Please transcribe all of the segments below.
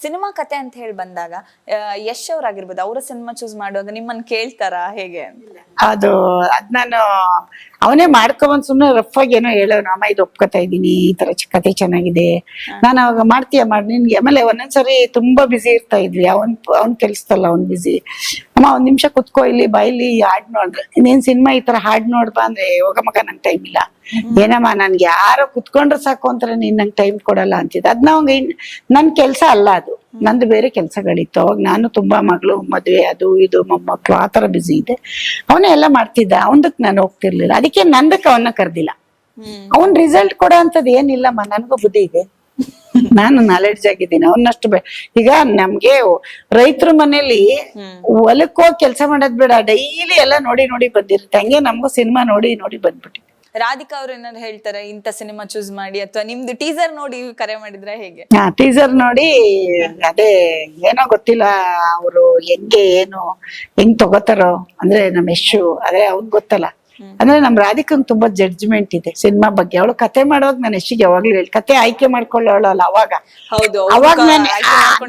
Cinema ಕತೆ ಅಂತ ಹೇಳಿ ಬಂದಾಗ ಯಶ್ ಅವ್ರಾಗಿರ್ಬೋದು ಅವರ ಸಿನಿಮಾ ಚೂಸ್ ಮಾಡುವಾಗ ನಿಮ್ಮನ್ನ ಕೇಳ್ತಾರಾ ಹೇಗೆ ಅದು ಅದ್ ನಾನು ಅವನೇ ಮಾಡ್ಕೊಂಡ್ ಸುಮ್ನೆ ರಫ್ ಆಗಿ ಏನೋ ಹೇಳೋನು ಅಮ್ಮ ಇದು ಒಪ್ಕೋತಾ ಇದೀನಿ ಈ ತರ ಕತೆ ಚೆನ್ನಾಗಿದೆ. ನಾನು ಅವಾಗ ಮಾಡ್ತೀಯ ಮಾಡಿ ನಿನ್ಗೆ. ಆಮೇಲೆ ಒಂದೊಂದ್ಸರಿ ತುಂಬಾ ಬಿಸಿ ಇರ್ತಾ ಇದ್ವಿ. ಅವನ್ ಅವ್ನ್ ಕೆಲ್ಸದಲ್ಲ ಅವ್ನ್ ಬಿಸಿ ಅಮ್ಮ ಒಂದ್ ನಿಮಿಷ ಕುತ್ಕೋ ಇಲ್ಲಿ ಬೈಲಿ ಹಾಡ್ ನೋಡ್ರಿ ನೀನ್ ಸಿನಿಮಾ ಈ ತರ ಹಾಡ್ ನೋಡ್ಬಾ ಅಂದ್ರೆ ಯೋಗ ಮಗ ನಂಗೆ ಟೈಮ್ ಇಲ್ಲ. ಏನಮ್ಮ ನನ್ಗೆ ಯಾರೋ ಕುತ್ಕೊಂಡ್ರೆ ಸಾಕು ಅಂತಾರೆ ನೀನ್ ನಂಗೆ ಟೈಮ್ ಕೊಡಲ್ಲ ಅಂತಿದ್ದ. ಅದ್ನ ಅವಂಗ ಇನ್ ನನ್ ಕೆಲ್ಸ ಅಲ್ಲ ಅದು. ನಂದು ಬೇರೆ ಕೆಲ್ಸಗಳಿತ್ತು. ಅವಾಗ ನಾನು ತುಂಬಾ ಮಗಳು ಮದ್ವೆ ಅದು ಇದು ಮೊಮ್ಮಕ್ಕಳು ಆ ತರ ಬ್ಯುಸಿ ಇದೆ ಅವನೇ ಎಲ್ಲ ಮಾಡ್ತಿದ್ದ. ಅವನದಕ್ಕೆ ನಾನು ಹೋಗ್ತಿರ್ಲಿಲ್ಲ. ಅದಕ್ಕೆ ನಂದಕ್ ಅವನ್ನ ಕರ್ದಿಲ್ಲ. ಅವನ್ ರಿಸಲ್ಟ್ ಕೊಡೋ ಅಂತದ್ ಏನಿಲ್ಲಮ್ಮ. ನನಗೂ ಬುದ್ಧಿ ಇದೆ. ನಾನು ನಾಲೆಡ್ಜ್ ಆಗಿದ್ದೀನಿ. ಅವನಷ್ಟು ಬೆ ಈಗ ನಮ್ಗೆ ರೈತರ ಮನೇಲಿ ಹೊಲಕ್ಕೋಗಿ ಕೆಲಸ ಮಾಡೋದ್ ಬೇಡ. ಡೈಲಿ ಎಲ್ಲ ನೋಡಿ ನೋಡಿ ಬಂದಿರುತ್ತೆ. ಹಂಗೆ ನಮ್ಗೂ ಸಿನಿಮಾ ನೋಡಿ ನೋಡಿ ಬಂದ್ಬಿಟ್ಟು ರಾಧಿಕಾ ಅವ್ರು ಏನಾದ್ರು ಹೇಳ್ತಾರೆ, ಇಂಥ ಸಿನಿಮಾ ಚೂಸ್ ಮಾಡಿ, ಅಥವಾ ನಿಮ್ದು ಟೀಸರ್ ನೋಡಿ ಕರೆ ಮಾಡಿದ್ರೆ ಹೇಗೆ? ಟೀಸರ್ ನೋಡಿ, ಅದೇ ಏನೋ ಗೊತ್ತಿಲ್ಲ ಅವರು ಹೆಂಗೆ, ಏನು, ಹೆಂಗ್ ತಗೋತಾರೋ, ಅಂದ್ರೆ ನಮ್ ಯಶು ಅದೇ ಅವ್ನ್ ಗೊತ್ತಲ್ಲ. ಅಂದ್ರೆ ನಮ್ ರಾಧಿಕಂಗ್ ತುಂಬಾ ಜಡ್ಜ್ಮೆಂಟ್ ಇದೆ ಸಿನಿಮಾ ಬಗ್ಗೆ. ಅವಳು ಕತೆ ಮಾಡುವಾಗ ನಾನು ಎಷ್ಟಿಗೆ ಯಾವಾಗ್ಲೂ ಹೇಳಿ ಕತೆ ಆಯ್ಕೆ ಮಾಡ್ಕೊಳ್ಳೋಳಲ್ಲ ಅವಾಗ. ಅವಾಗ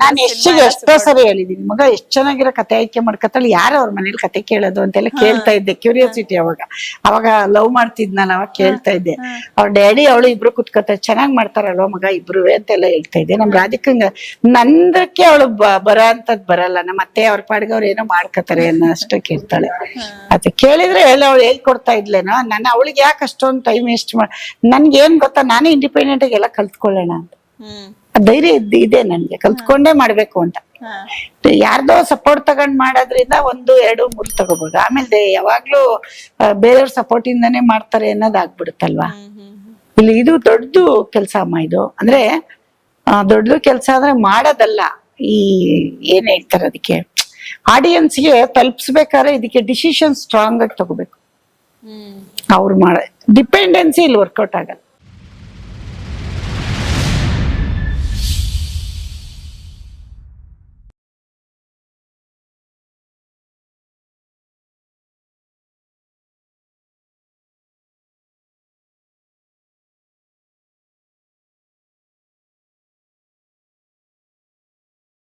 ನಾನು ಎಷ್ಟಿಗೆ ಎಷ್ಟೋ ಸರಿ ಹೇಳಿದೀನಿ. ಮಗ ಎಷ್ಟ್ ಚೆನ್ನಾಗಿರೋ ಕತೆ ಆಯ್ಕೆ ಮಾಡ್ಕತ್ತಾಳೆ ಯಾರು ಅವ್ರ ಮನೇಲಿ ಕತೆ ಕೇಳೋದು ಅಂತೆಲ್ಲ ಕೇಳ್ತಾ ಇದ್ದೆ ಕ್ಯೂರಿಯಾಸಿಟಿ ಅವಾಗ. ಅವಾಗ ಲವ್ ಮಾಡ್ತಿದ್ ನಾನು ಅವಾಗ ಕೇಳ್ತಾ ಇದ್ದೆ. ಅವ್ರ ಡ್ಯಾಡಿ ಅವಳು ಇಬ್ರು ಕುತ್ಕೋತಾರೆ ಚೆನ್ನಾಗ್ ಮಾಡ್ತಾರಲ್ವ ಮಗ ಇಬ್ರು ಅಂತೆಲ್ಲ ಹೇಳ್ತಾ ಇದ್ದೆ. ನಮ್ ರಾಧಿಕಂಗ ನಂದಕ್ಕೆ ಅವಳು ಬರೋ ಅಂತದ್ ಬರಲ್ಲ. ನಮ್ಮ ಅತ್ತೆ ಅವ್ರ ಪಾಡಿಗೆ ಅವ್ರು ಏನೋ ಮಾಡ್ಕೋತಾರೆ ಅನ್ನೋ ಅಷ್ಟು ಕೇಳ್ತಾಳೆ ಅದೇ ಕೇಳಿದ್ರೆ ಅವ್ಳು ಅವಳು ಹೇಳ್ಕೊಡ್ತಾ ಇದ್ಲೇನೋ? ನಾನು ಅವಳಿಗೆ ಯಾಕೆ ಅಷ್ಟೊಂದು ಟೈಮ್ ವೇಸ್ಟ್ ಮಾಡ ನನ್ಗೆ ಏನ್ ಗೊತ್ತಾ? ನಾನೇ ಇಂಡಿಪೆಂಡೆಂಟ್ ಆಗಿ ಎಲ್ಲ ಕಲ್ತ್ಕೊಳ್ಳೋಣ ಅಂತ. ಧೈರ್ಯ ಇದ್ದ ಇದೆ ನನ್ಗೆ. ಕಲ್ತ್ಕೊಂಡೇ ಮಾಡ್ಬೇಕು ಅಂತ. ಯಾರ್ದೋ ಸಪೋರ್ಟ್ ತಗೊಂಡ್ ಮಾಡೋದ್ರಿಂದ ಒಂದು ಎರಡು ಮೂರು ತಗೋಬಹುದು ಆಮೇಲೆ ಯಾವಾಗ್ಲೂ ಬೇರೆಯವ್ರ ಸಪೋರ್ಟ್ ಇಂದಾನೇ ಮಾಡ್ತಾರೆ ಅನ್ನೋದ್ ಆಗ್ಬಿಡುತ್ತಲ್ವಾ. ಇಲ್ಲಿ ಇದು ದೊಡ್ಡದು ಕೆಲಸ ಅಮ್ಮ ಇದು. ಅಂದ್ರೆ ದೊಡ್ಡದು ಕೆಲಸ ಅಂದ್ರೆ ಮಾಡೋದಲ್ಲ. ಈ ಏನ್ ಹೇಳ್ತಾರೆ ಅದಕ್ಕೆ? ಆಡಿಯನ್ಸ್ಗೆ ತಲುಪಿಸ್ಬೇಕಾದ್ರೆ ಇದಕ್ಕೆ ಡಿಸಿಷನ್ ಸ್ಟ್ರಾಂಗ್ ಆಗಿ ತಗೋಬೇಕು. ಅವ್ರು ಮಾಡ ಡಿಪೆಂಡೆನ್ಸಿ ಇಲ್ಲಿ ವರ್ಕೌಟ್ ಆಗಲ್ಲ.